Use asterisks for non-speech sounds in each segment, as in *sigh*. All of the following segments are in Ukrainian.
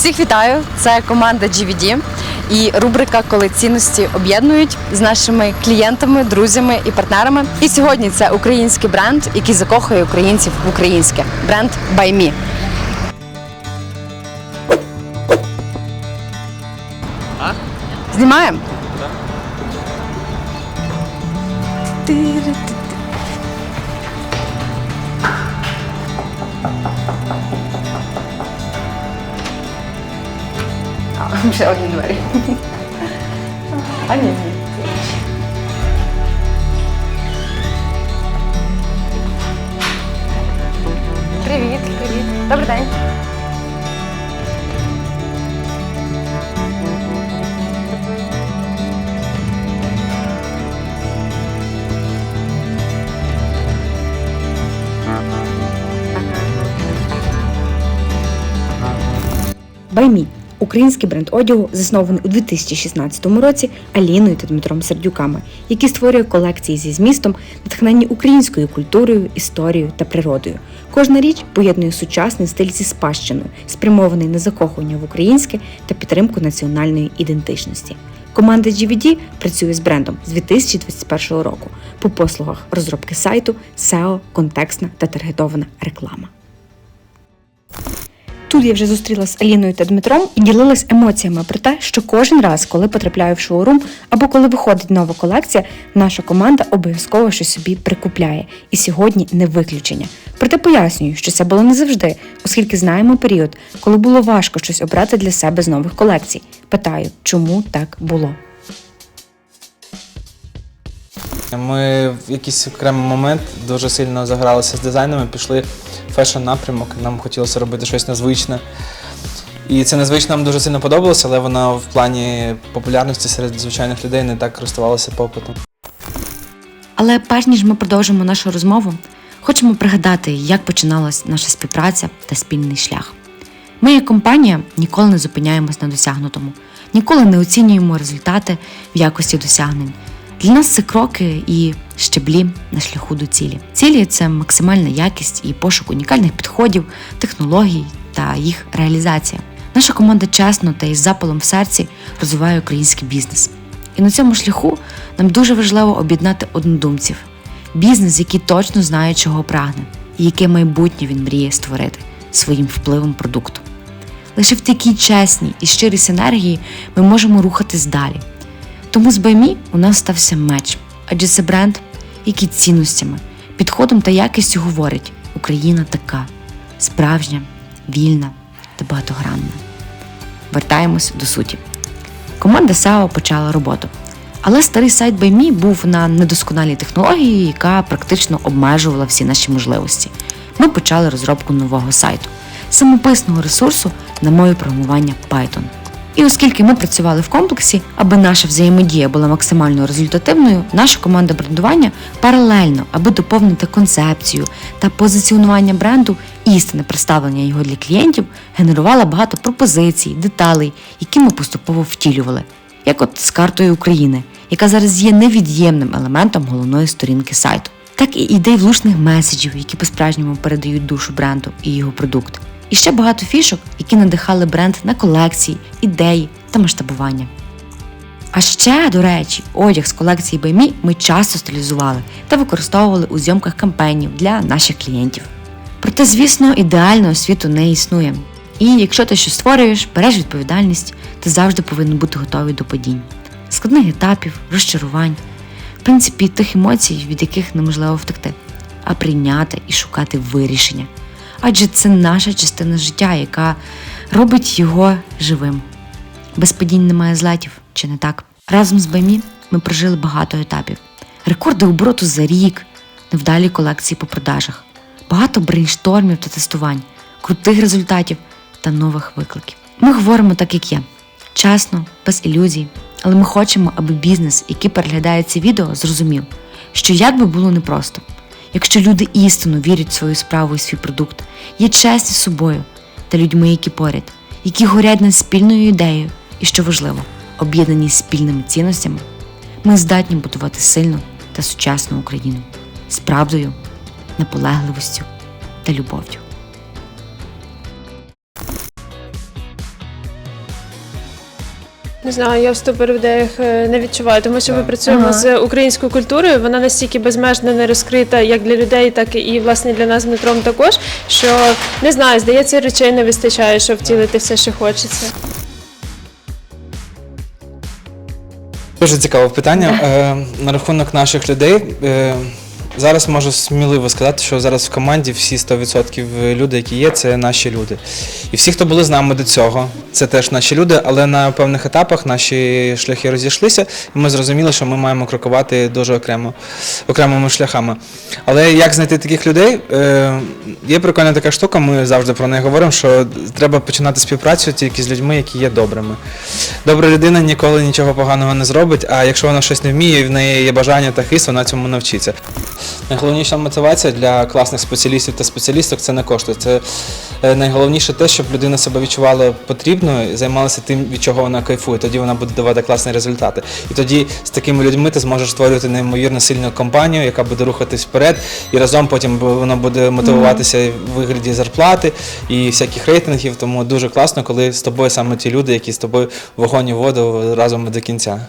Всіх вітаю! Це команда GVD і рубрика Коли цінності об'єднують з нашими клієнтами, друзями і партнерами. І сьогодні це український бренд, який закохує українців в українське. Бренд By Me. А? А, Ще одні двері. А ні. Привіт, привіт. Добрий день. Баймі український бренд одягу, заснований у 2016 році Аліною та Дмитром Сердюками, який створює колекції зі змістом, натхнені українською культурою, історією та природою. Кожна річ поєднує сучасний стиль зі спадщиною, спрямований на закохування в українське та підтримку національної ідентичності. Команда GVD працює з брендом з 2021 року по послугах розробки сайту, SEO, контекстна та таргетована реклама. Тут я вже зустрілася з Аліною та Дмитром і ділилась емоціями про те, що кожен раз, коли потрапляю в шоурум або коли виходить нова колекція, наша команда обов'язково щось собі прикупляє. І сьогодні не виключення. Проте пояснюю, що це було не завжди, оскільки знаємо період, коли було важко щось обрати для себе з нових колекцій. Питаю, чому так було? Ми в якийсь окремий момент дуже сильно загралися з дизайнами, пішли фешн напрямок. Нам хотілося робити щось незвичне. І це незвично нам дуже сильно подобалося, але воно в плані популярності серед звичайних людей не так користувалося попитом. Але перш ніж ми продовжимо нашу розмову, хочемо пригадати, як починалась наша співпраця та спільний шлях. Ми, як компанія, ніколи не зупиняємось на досягнутому, ніколи не оцінюємо результати в якості досягнень. Для нас це кроки і щеблі на шляху до цілі. Цілі це максимальна якість і пошук унікальних підходів, технологій та їх реалізація. Наша команда чесно та із запалом в серці розвиває український бізнес. І на цьому шляху нам дуже важливо об'єднати однодумців. Бізнес, який точно знає, чого прагне, і яке майбутнє він мріє створити своїм впливом продукту. Лише в такій чесній і щирій синергії ми можемо рухатись далі. Тому з Баймі у нас стався меч, адже це бренд, який цінностями, підходом та якістю говорить: Україна така справжня, вільна та багатогранна. Вертаємось до суті. Команда SEO почала роботу. Але старий сайт BuyMe був на недосконалій технології, яка практично обмежувала всі наші можливості. Ми почали розробку нового сайту, самописного ресурсу на мові програмування Python. І оскільки ми працювали в комплексі, аби наша взаємодія була максимально результативною, наша команда брендування паралельно, аби доповнити концепцію та позиціонування бренду, істинне представлення його для клієнтів, генерувала багато пропозицій, деталей, які ми поступово втілювали, як от з картою України, яка зараз є невід'ємним елементом головної сторінки сайту, так і ідей влучних меседжів, які по-справжньому передають душу бренду і його продукт. І ще багато фішок, які надихали бренд на колекції, ідеї та масштабування. А ще, до речі, одяг з колекції BuyMe ми часто стилізували та використовували у зйомках кампаній для наших клієнтів. Проте, звісно, ідеального світу не існує. І якщо ти щось створюєш, береш відповідальність, ти завжди повинен бути готовий до падінь, складних етапів, розчарувань, в принципі, тих емоцій, від яких неможливо втекти, а прийняти і шукати вирішення. Адже це наша частина життя, яка робить його живим. Без падінь немає злетів, чи не так? Разом з БМІ ми прожили багато етапів: рекорди обороту за рік, невдалі колекції по продажах, багато брейнштормів та тестувань, крутих результатів та нових викликів. Ми говоримо так, як є, чесно, без ілюзій, але ми хочемо, аби бізнес, який переглядає ці відео, зрозумів, що як би було непросто, якщо люди істинно вірять в свою справу і свій продукт, є чесні собою та людьми, які поряд, які горять над спільною ідеєю, і що важливо, об'єднані спільними цінностями, ми здатні будувати сильну та сучасну Україну з правдою, наполегливістю та любов'ю. Не знаю, я в ідеях е, не відчуваю, тому що ми працюємо Ага. з українською культурою. Вона настільки безмежно не розкрита як для людей, так і власне для нас з Дмитром також. Що не знаю, здається, речей не вистачає, щоб втілити все, що хочеться. Дуже цікаве питання. Е, на рахунок наших людей. Е, зараз можу сміливо сказати, що зараз в команді всі 100% люди, які є, це наші люди. І всі, хто були з нами до цього, це теж наші люди, але на певних етапах наші шляхи розійшлися, і ми зрозуміли, що ми маємо крокувати дуже окремо, окремими шляхами. Але як знайти таких людей? Е, є прикольна така штука, ми завжди про неї говоримо, що треба починати співпрацю тільки з людьми, які є добрими. Добра людина ніколи нічого поганого не зробить, а якщо вона щось не вміє, і в неї є бажання та хист, вона цьому навчиться. Найголовніша мотивація для класних спеціалістів та спеціалісток це не кошти. Це е, найголовніше те, щоб людина себе відчувала потрібною, займалася тим, від чого вона кайфує. Тоді вона буде давати класні результати. І тоді з такими людьми ти зможеш створювати неймовірно сильну компанію, яка буде рухатись вперед, і разом потім воно буде мотивуватися в вигляді зарплати і всяких рейтингів. Тому дуже класно, коли з тобою саме ті люди, які з тобою вогонь і воду разом до кінця.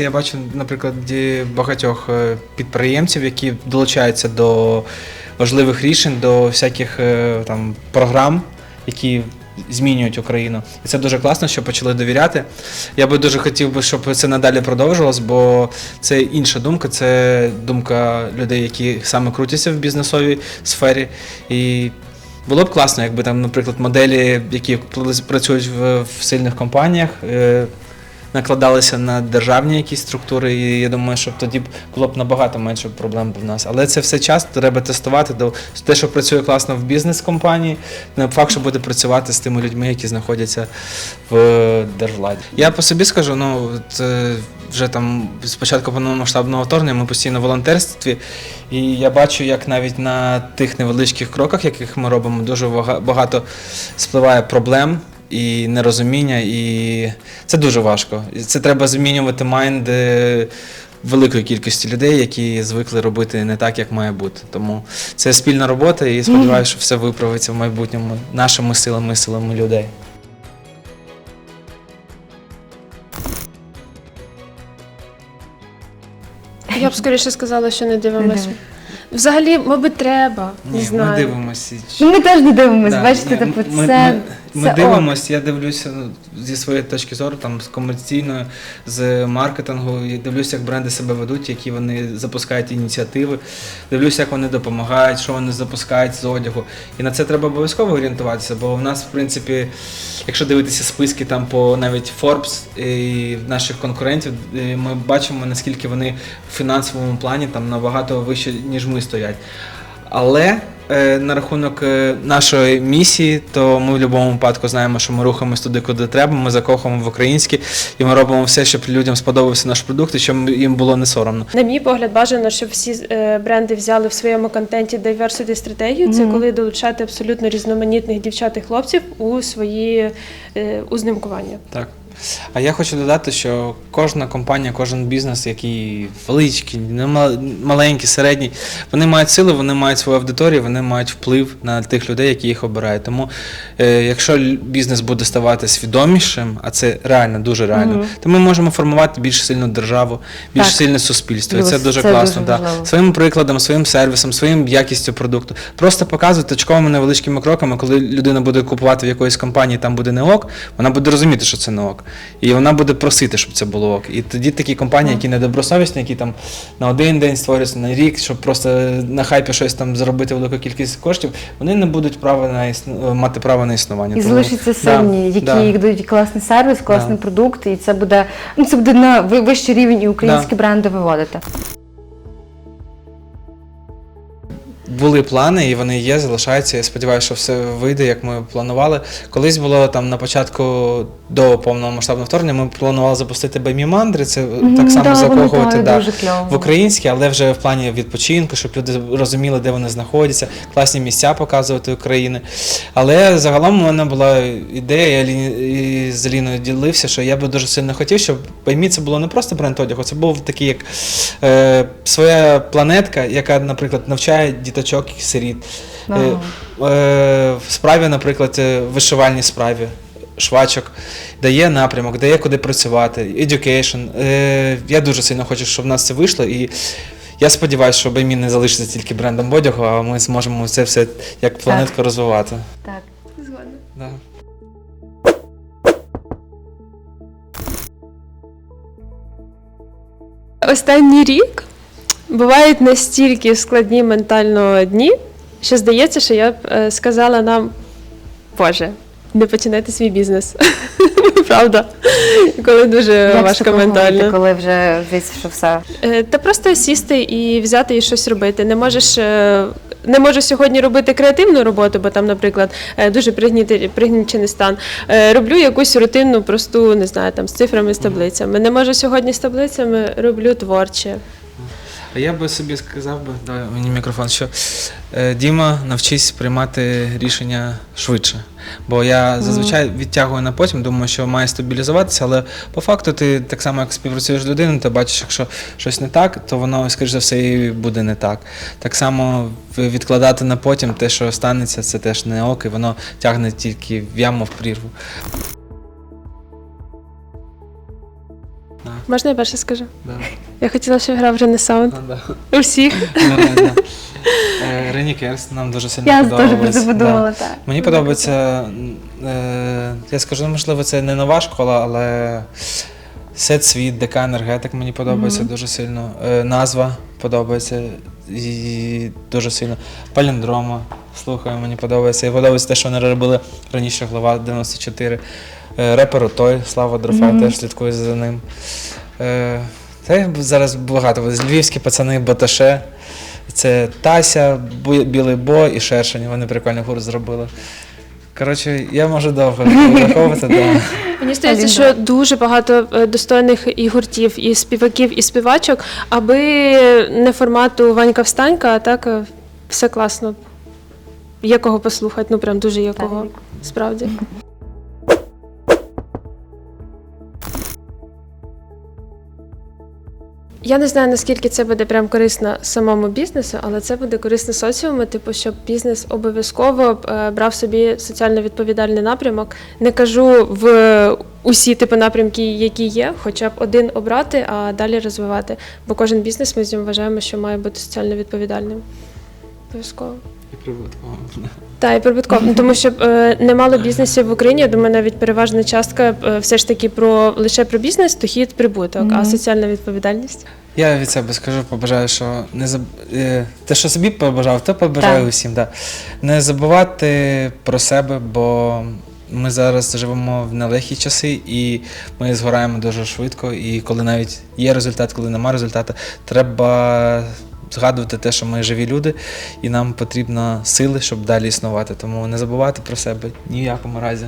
Я бачу, наприклад, багатьох е, підприємців, які долучаються до важливих рішень, до всяких е, там програм, які змінюють Україну. І це дуже класно, що почали довіряти. Я би дуже хотів би, щоб це надалі продовжувалось, бо це інша думка, це думка людей, які саме крутяться в бізнесовій сфері. І було б класно, якби там, наприклад, моделі, які працюють в, в сильних компаніях. Е, накладалися на державні якісь структури, і я думаю, що тоді було б набагато менше проблем в нас. Але це все час треба тестувати. До те, що працює класно в бізнес-компанії, не факт, що буде працювати з тими людьми, які знаходяться в держвладі. Я по собі скажу, ну от, е, вже там з початку повномасштабного вторгнення ми постійно в волонтерстві, і я бачу, як навіть на тих невеличких кроках, яких ми робимо, дуже багато спливає проблем і нерозуміння, і це дуже важко. Це треба змінювати майнд е, великої кількості людей, які звикли робити не так, як має бути. Тому це спільна робота, і сподіваюся, що все виправиться в майбутньому нашими силами силами людей. Я б скоріше сказала, що не дивимось. Взагалі, мабуть, треба. Не Ні, знаю. ми дивимося. Ну, ми теж не дивимося, Да, бачите, ні, типу, ми, це. ми, ми це ок. дивимося, я дивлюся ну, зі своєї точки зору, там з комерційної, з маркетингу, і дивлюся, як бренди себе ведуть, які вони запускають ініціативи. Дивлюся, як вони допомагають, що вони запускають з одягу. І на це треба обов'язково орієнтуватися, бо в нас, в принципі, якщо дивитися списки там по навіть Forbes і наших конкурентів, е, ми бачимо, наскільки вони в фінансовому плані там набагато вище, ніж ми стоять. Але на рахунок е, нашої місії, то ми в будь-якому випадку знаємо, що ми рухаємось туди, куди треба. Ми закохуємо в українське, і ми робимо все, щоб людям сподобався наш продукт і щоб їм було не соромно. На мій погляд, бажано, щоб всі е, бренди взяли в своєму контенті diversity стратегію. Це Мгм. коли долучати абсолютно різноманітних дівчат і хлопців у свої е, узнимкування. Так. А я хочу додати, що кожна компанія, кожен бізнес, який величкий, маленький, середній, вони мають силу, вони мають свою аудиторію, вони мають вплив на тих людей, які їх обирають. Тому е, якщо бізнес буде ставати свідомішим, а це реально дуже реально, Мгм. то ми можемо формувати більш сильну державу, більш Так. сильне суспільство. І це дуже це класно. дуже да. Своїм прикладом, своїм сервісом, своїм якістю продукту. Просто показувати точковими невеличкими кроками, коли людина буде купувати в якоїсь компанії, там буде не ок, вона буде розуміти, що це не ок. І вона буде просити, щоб це було ок. І тоді такі компанії, які недобросовісні, які там на один день створюються, на рік, щоб просто на хайпі щось там заробити велику кількість коштів, вони не будуть права на існу... мати право на існування. І залишаться Да, сильні, які да. дають класний сервіс, класний Да. продукт, і це буде ну це буде на вищий рівень і українські бренди виводити. Були плани, і вони є, залишаються. Я сподіваюся, що все вийде, як ми планували. Колись було там на початку до повномасштабного вторгнення. Ми планували запустити Баймі Мандри. Це так само закохувати да, в українське, але вже в плані відпочинку, щоб люди розуміли, де вони знаходяться, класні місця показувати України. Але загалом у мене була ідея, я з Аліною ділився, що я би дуже сильно хотів, щоб Баймі це було не просто бренд одягу, це був такий як е, своя планетка, яка, наприклад, навчає діточок і сиріт. Е, е, в справі, наприклад, е, вишивальній справі. Швачок, дає напрямок, дає куди працювати, education. Е, я дуже сильно хочу, щоб в нас це вийшло. І я сподіваюся, що Баймі не залишиться тільки брендом одягу, а ми зможемо це все як планетку розвивати. Так. Згодна. Да. Останній рік бувають настільки складні ментально дні, що здається, що я б е, сказала нам, Боже, не починайте свій бізнес. *laughs* Правда. Коли дуже важко ментально. коли вже здається, що все. Е, Та просто сісти і взяти і щось робити. Не можеш. е, Не можу сьогодні робити креативну роботу, бо там, наприклад, е, дуже пригніти- пригнічений стан. Е, Роблю якусь рутинну, просту, не знаю, там з цифрами, з таблицями. Не можу сьогодні з таблицями, роблю творче. А я би собі сказав би, давай мені мікрофон, що е, Діма, навчись приймати рішення швидше. Бо я зазвичай відтягую на потім, думаю, що має стабілізуватися, але по факту ти так само, як співпрацюєш з людиною, ти бачиш, якщо щось не так, то воно, скоріш за все, і буде не так. Так само відкладати на потім те, що станеться, це теж не ок, і воно тягне тільки в яму в прірву. Можна я перше скажу? Да. Я хотіла, щоб грав. Ну, да. У. *laughs* Да, да. Е, Рені Керст нам дуже сильно Я теж подобалась. про це подумала, так. Мені подобається, е, я скажу, можливо, це не нова школа, але Сет Світ, ДК Енергетик мені подобається дуже сильно. Е, назва подобається і дуже сильно. Паліндрома, слухаю, мені подобається. І подобається те, що вони робили раніше, глава 94. Е, репер той, Слава Дрофа, теж слідкую за ним. Е, та зараз багато. Львівські пацани, Баташе. Це Тася, Білий Бо і Шершень. Вони прикольний гурт зробили. Коротше, я можу довго *laughs* враховувати, да. Мені здається, що дуже багато е, достойних і гуртів, і співаків, і співачок, аби не формату Ванька встанька, а так все класно. Є кого послухати, ну прям дуже є кого. Справді. Я не знаю, наскільки це буде прям корисно самому бізнесу, але це буде корисно соціуму, типу, щоб бізнес обов'язково е, брав собі соціально відповідальний напрямок. Не кажу в усі типи напрямки, які є, хоча б один обрати, а далі розвивати. Бо кожен бізнес ми з ним вважаємо, що має бути соціально відповідальним. Обов'язково. І прибутково. Так, і прибутково. Ну, Тому що е, немало бізнесів в Україні. Я думаю, навіть переважна частка е, все ж таки про лише про бізнес, дохід, прибуток, а соціальна відповідальність. Я від себе скажу, побажаю, що не заб... е, те, що собі побажав, то побажаю Так. усім. Да. Не забувати про себе, бо ми зараз живемо в нелегкі часи, і ми згораємо дуже швидко. І коли навіть є результат, коли немає результату, треба згадувати те, що ми живі люди, і нам потрібно сили, щоб далі існувати. Тому не забувати про себе ні в якому разі.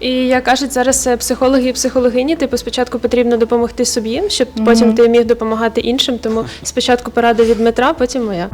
І як кажуть зараз е, психологи і психологині, типу спочатку потрібно допомогти собі, щоб потім ти міг допомагати іншим. Тому спочатку порада від Дмитра, потім моя.